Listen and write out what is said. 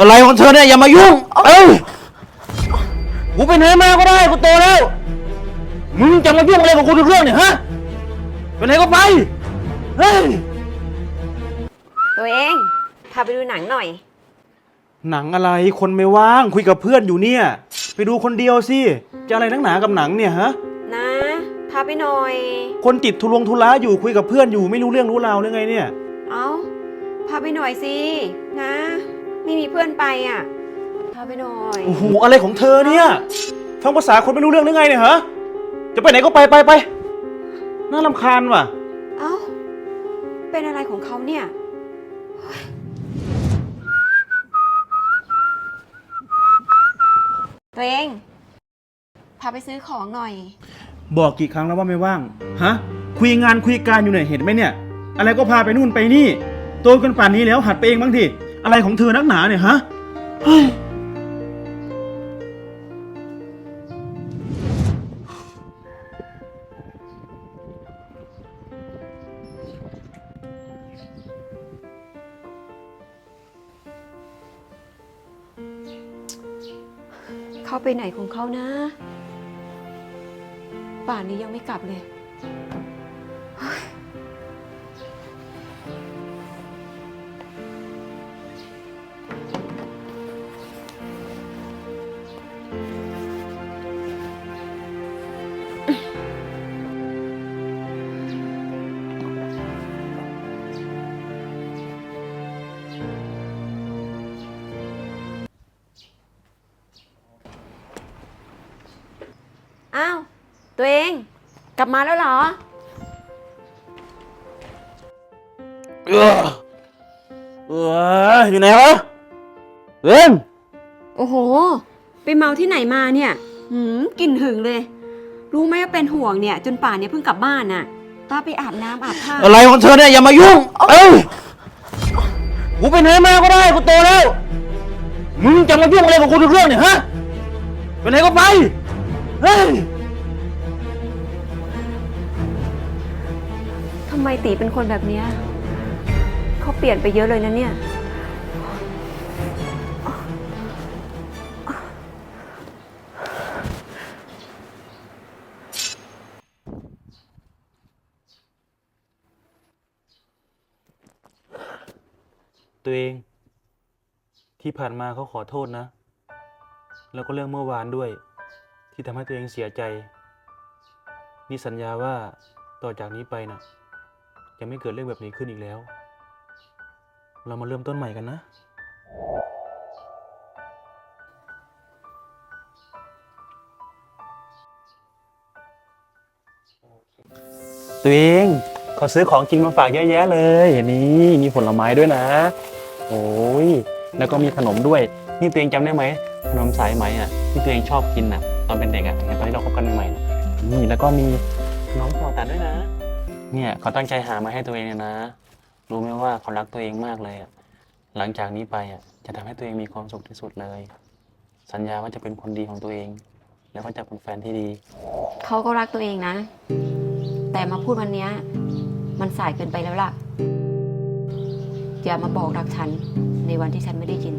อะไรของเธอเนี่ยอย่ามายุ่ง เอ้ยกูไปไหนมาก็ได้กูโตแล้ว มึงจะมายุ่งอะไรกับกูทุกเรื่องเนี่ยฮะไปไหนก็ไป เฮ้ย ตัวเอง พาไปดูหนังหน่อย หนังอะไรคนไม่ว่างคุยกับเพื่อนอยู่เนี่ย ไปดูคนเดียวสิ จะอะไรนักหนากับหนังเนี่ยฮะ นะ พาไปหน่อย คนติดทุลงทุล้าอยู่คุยกับเพื่อนอยู่ไม่รู้เรื่องรู้ราวหรือไงเนี่ย เอาพาไปหน่อยสิ นะ ไม่มีเพื่อนไปอะพาไปหน่อยโอ้โหอะไรของเธอเนี่ยฟังภาษาคนไม่รู้เรื่องหรือไงเนี่ยฮะจะไปไหนก็ไปไปไปน่ารำคาญว่ะ เอ้าเป็นอะไรของเขาเนี่ยตัวเองพาไปซื้อของหน่อย บอกกี่ครั้งแล้วว่าไม่ว่าง ฮะ คุยงานคุยการอยู่เนี่ยเห็นไหมเนี่ย อะไรก็พาไปนู่นไปนี่ โตกันป่านนี้แล้วหัดไปเองบ้างดิ อะไรของเธอนักหนาเนี่ยฮะเฮ้ยเขาไปไหนของเขานะ ป่านนี้ยังไม่กลับเลย อ้าว ตัวเอง กลับมาแล้วเหรอ เออเอออยู่ไหนวะเอ็มโอ้โห ไปเมาที่ไหนมาเนี่ย หืมกลิ่นหึงเลย รู้ไหมว่าเป็นห่วงเนี่ย จนป่านเนี้เพิ่งกลับบ้านน่ะต้าไปอาบน้ำอาบท่าอะไรของเธอเนี่ยอย่ามายุ่ง เอ้ยกูไปไหนมาก็ได้กูโตแล้ว มึงจะมายุ่งอะไรกับกูทุกเรื่องเนี่ยฮะไปไหนก็ไป เฮ้ยทำไมตีเป็นคนแบบเนี้ยเขาเปลี่ยนไปเยอะเลยนะเนี่ย ตัวเอง ที่ผ่านมาเขาขอโทษนะ แล้วก็เรื่องเมื่อวานด้วย ที่ทำให้ตัวเองเสียใจ นี่สัญญาว่าต่อจากนี้ไปนะจะไม่เกิดเรื่องแบบนี้ขึ้นอีกแล้ว เรามาเริ่มต้นใหม่กันนะ ตัวเองขอซื้อของกินมาฝากเยอะแยะเลยนี่มีผลไม้ด้วยนะ โอ้ยแล้วก็มีขนมด้วย นี่ตัวเองจำได้ไหมขนมสายไหมอะที่ตัวเองชอบกินอะ อนเป็นเด็กอะตอนที่เราคบกันใหม่ๆน,นี่แล้วก็มีน้องต่อตัดด้วยนะ เนี่ยเขาตั้งใจหามาให้ตัวเองเลยนะ รู้ไหมว่าเขารักตัวเองมากเลยอะหลังจากนี้ไปอะจะทำให้ตัวเองมีความสุขที่สุดเลย สัญญาว่าจะเป็นคนดีของตัวเอง แล้วก็จะเป็นแฟนที่ดี เขาก็รักตัวเองนะ แต่มาพูดวันเนี้ยมันสายเกินไปแล้วล่ะ อย่ามาบอกรักฉันในวันที่ฉันไม่ได้ยิน